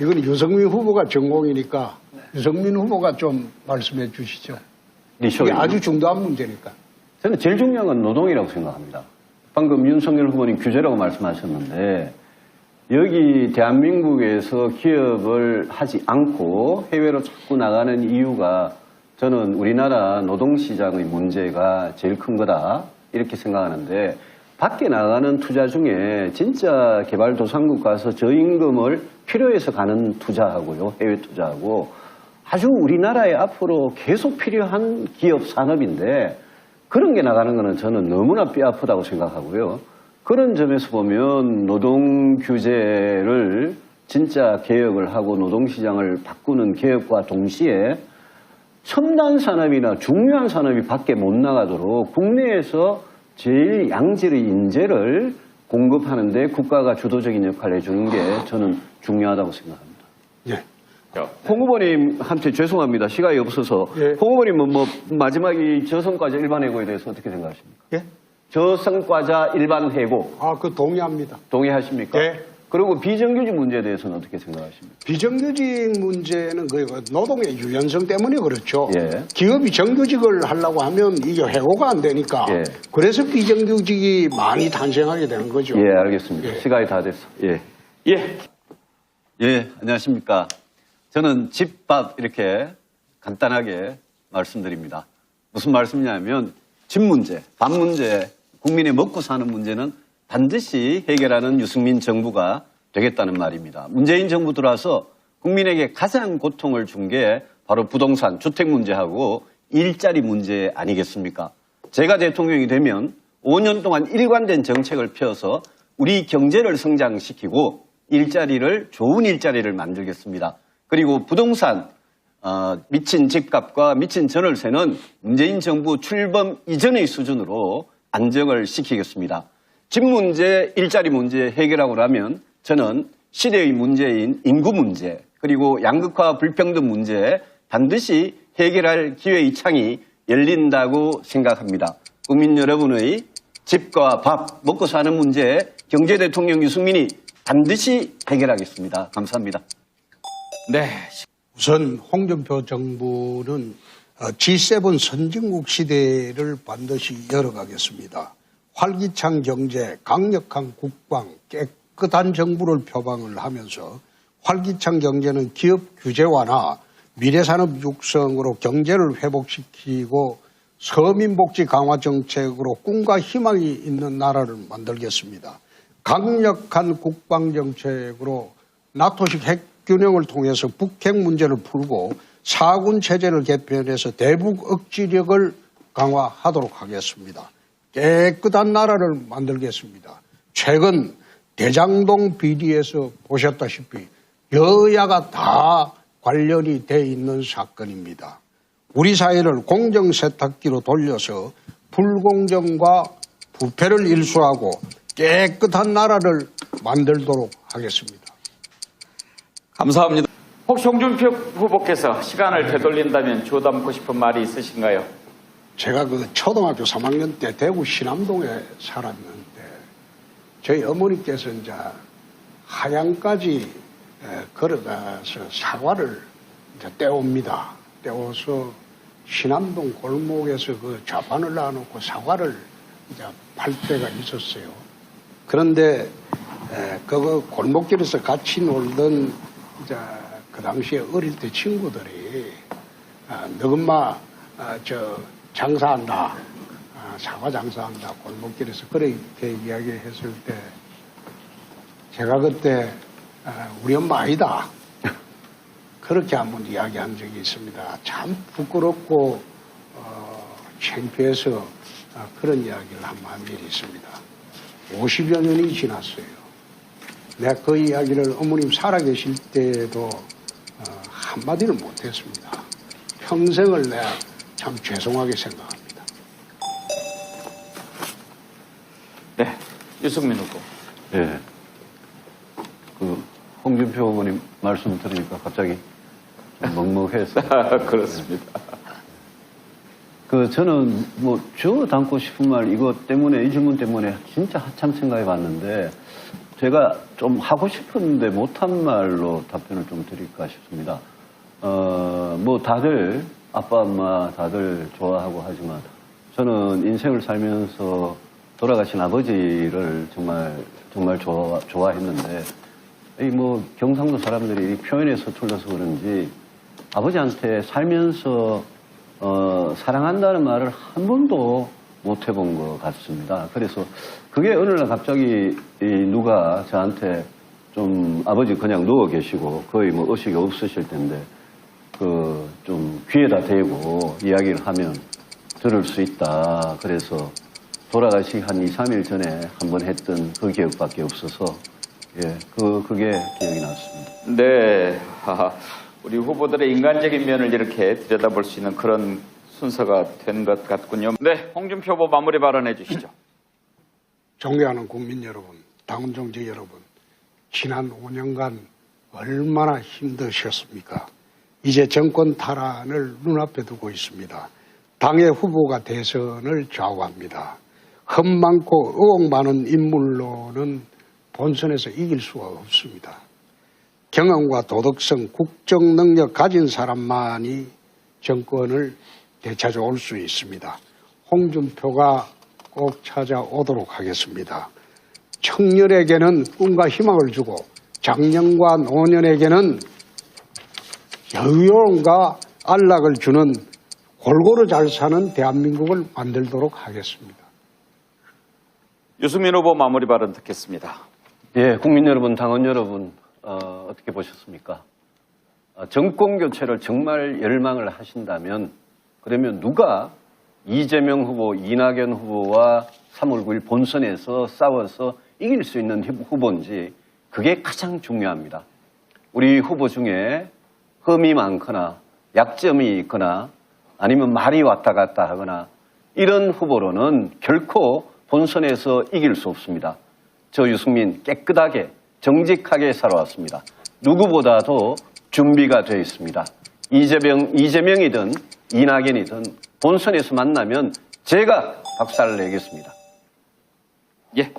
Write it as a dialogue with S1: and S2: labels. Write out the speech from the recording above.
S1: 이건 유승민 후보가 전공이니까 유승민 후보가 좀 말씀해 주시죠.
S2: 리쇼
S1: 이게 아주 중요한 문제니까.
S2: 저는 제일 중요한 건 노동이라고 생각합니다. 방금 윤석열 후보님 규제라고 말씀하셨는데 여기 대한민국에서 기업을 하지 않고 해외로 자꾸 나가는 이유가 저는 우리나라 노동시장의 문제가 제일 큰 거다 이렇게 생각하는데 밖에 나가는 투자 중에 진짜 개발도상국 가서 저임금을 필요해서 가는 투자하고요 해외 투자하고 아주 우리나라에 앞으로 계속 필요한 기업 산업인데 그런 게 나가는 거는 저는 너무나 뼈 아프다고 생각하고요. 그런 점에서 보면 노동 규제를 진짜 개혁을 하고 노동시장을 바꾸는 개혁과 동시에 첨단 산업이나 중요한 산업이 밖에 못 나가도록 국내에서 제일 양질의 인재를 공급하는데 국가가 주도적인 역할을 해주는 게 저는 중요하다고 생각합니다.
S1: 예.
S2: 홍 후보님한테 죄송합니다. 시간이 없어서.
S1: 예.
S2: 홍 후보님은 뭐 마지막 이 저성과자 일반 해고에 대해서 어떻게 생각하십니까?
S1: 예?
S2: 저성과자 일반 해고
S1: 아, 그 동의합니다.
S2: 동의하십니까?
S1: 예.
S2: 그리고 비정규직 문제에 대해서는 어떻게 생각하십니까?
S1: 비정규직 문제는 그 노동의 유연성 때문에 그렇죠.
S2: 예.
S1: 기업이 정규직을 하려고 하면 이게 해고가 안 되니까.
S2: 예.
S1: 그래서 비정규직이 많이 탄생하게 되는 거죠.
S2: 예, 알겠습니다.
S1: 예.
S2: 시간이 다 됐어. 예. 예. 예, 안녕하십니까. 저는 집밥 이렇게 간단하게 말씀드립니다. 무슨 말씀이냐면 집 문제, 밥 문제, 국민의 먹고 사는 문제는 반드시 해결하는 유승민 정부가 되겠다는 말입니다. 문재인 정부 들어와서 국민에게 가장 고통을 준 게 바로 부동산, 주택 문제하고 일자리 문제 아니겠습니까? 제가 대통령이 되면 5년 동안 일관된 정책을 펴서 우리 경제를 성장시키고 일자리를 좋은 일자리를 만들겠습니다. 그리고 부동산 어, 미친 집값과 미친 전월세는 문재인 정부 출범 이전의 수준으로 안정을 시키겠습니다. 집 문제, 일자리 문제 해결하고 나면 저는 시대의 문제인 인구 문제 그리고 양극화 불평등 문제 반드시 해결할 기회의 창이 열린다고 생각합니다. 국민 여러분의 집과 밥, 먹고 사는 문제 경제 대통령 유승민이 반드시 해결하겠습니다. 감사합니다.
S3: 네.
S1: 우선 홍준표 정부는 어, G7 선진국 시대를 반드시 열어가겠습니다. 활기찬 경제, 강력한 국방, 깨끗한 정부를 표방을 하면서 활기찬 경제는 기업 규제 완화, 미래산업 육성으로 경제를 회복시키고 서민복지 강화 정책으로 꿈과 희망이 있는 나라를 만들겠습니다. 강력한 국방 정책으로 나토식 핵 균형을 통해서 북핵 문제를 풀고 사군 체제를 개편해서 대북 억지력을 강화하도록 하겠습니다. 깨끗한 나라를 만들겠습니다. 최근 대장동 비리에서 보셨다시피 여야가 다 관련이 돼 있는 사건입니다. 우리 사회를 공정 세탁기로 돌려서 불공정과 부패를 일수하고 깨끗한 나라를 만들도록 하겠습니다.
S3: 감사합니다. 혹시 홍준표 후보께서 시간을 되돌린다면 주워담고 싶은 말이 있으신가요?
S1: 제가 그 초등학교 3학년 때 대구 신암동에 살았는데 저희 어머니께서 이제 하양까지 에, 걸어가서 사과를 이제 떼옵니다. 떼어서 신암동 골목에서 그 좌판을 놔놓고 사과를 이제 팔 때가 있었어요. 그런데 에, 그거 골목길에서 같이 놀던 이제 그 당시에 어릴 때 친구들이 아, 너금마 아, 저 장사한다 아, 사과 장사한다 골목길에서 그렇게 이야기했을 때 제가 그때 아, 우리 엄마 아니다 그렇게 한번 이야기한 적이 있습니다. 참 부끄럽고 어, 창피해서 아, 그런 이야기를 한 번 한 일이 있습니다. 50여 년이 지났어요. 내가 그 이야기를 어머님 살아계실 때에도 어, 한마디를 못했습니다. 평생을 내가 참 죄송하게 생각합니다.
S3: 네. 유승민 후보.
S2: 예. 그 홍준표 후보님 말씀 들으니까 갑자기 좀 먹먹해서.
S3: 그렇습니다.
S2: 그 저는 뭐 주워 담고 싶은 말 이것 때문에 이 질문 때문에 진짜 한참 생각해 봤는데 제가 좀 하고 싶은데 못한 말로 답변을 좀 드릴까 싶습니다. 어, 뭐 다들 아빠, 엄마 다들 좋아하고 하지만 저는 인생을 살면서 돌아가신 아버지를 정말, 정말 좋아, 좋아했는데 이 뭐 경상도 사람들이 이 표현에 서툴러서 그런지 아버지한테 살면서 어, 사랑한다는 말을 한 번도 못 해본 것 같습니다. 그래서 그게 어느 날 갑자기 이 누가 저한테 좀 아버지 그냥 누워 계시고 거의 뭐 의식이 없으실 텐데 그 좀 귀에다 대고 이야기를 하면 들을 수 있다. 그래서 돌아가시기 한 2, 3일 전에 한 번 했던 그 기억밖에 없어서 예, 그, 그게 기억이 났습니다.
S3: 네, 하하. 우리 후보들의 인간적인 면을 이렇게 들여다볼 수 있는 그런 순서가 된 것 같군요. 네, 홍준표 후보 마무리 발언해 주시죠.
S1: 존경하는 국민 여러분, 당원 정제 여러분, 지난 5년간 얼마나 힘드셨습니까? 이제 정권 탈환을 눈앞에 두고 있습니다. 당의 후보가 대선을 좌우합니다. 흠 많고 의혹 많은 인물로는 본선에서 이길 수가 없습니다. 경험과 도덕성, 국정 능력 가진 사람만이 정권을 되찾아올 수 있습니다. 홍준표가 꼭 찾아오도록 하겠습니다. 청년에게는 꿈과 희망을 주고 장년과 노년에게는 여유로움과 안락을 주는 골고루 잘 사는 대한민국을 만들도록 하겠습니다.
S3: 유승민 후보 마무리 발언 듣겠습니다.
S2: 예, 국민 여러분, 당원 여러분, 어, 떻게 보셨습니까? 어, 정권 교체를 정말 열망을 하신다면, 그러면 누가 이재명 후보, 이낙연 후보와 3월 9일 본선에서 싸워서 이길 수 있는 후보인지, 그게 가장 중요합니다. 우리 후보 중에 흠이 많거나, 약점이 있거나, 아니면 말이 왔다 갔다 하거나, 이런 후보로는 결코 본선에서 이길 수 없습니다. 저 유승민 깨끗하게 정직하게 살아왔습니다. 누구보다도 준비가 되어 있습니다. 이재명, 이재명이든 이낙연이든 본선에서 만나면 제가 박살을 내겠습니다.
S3: 예,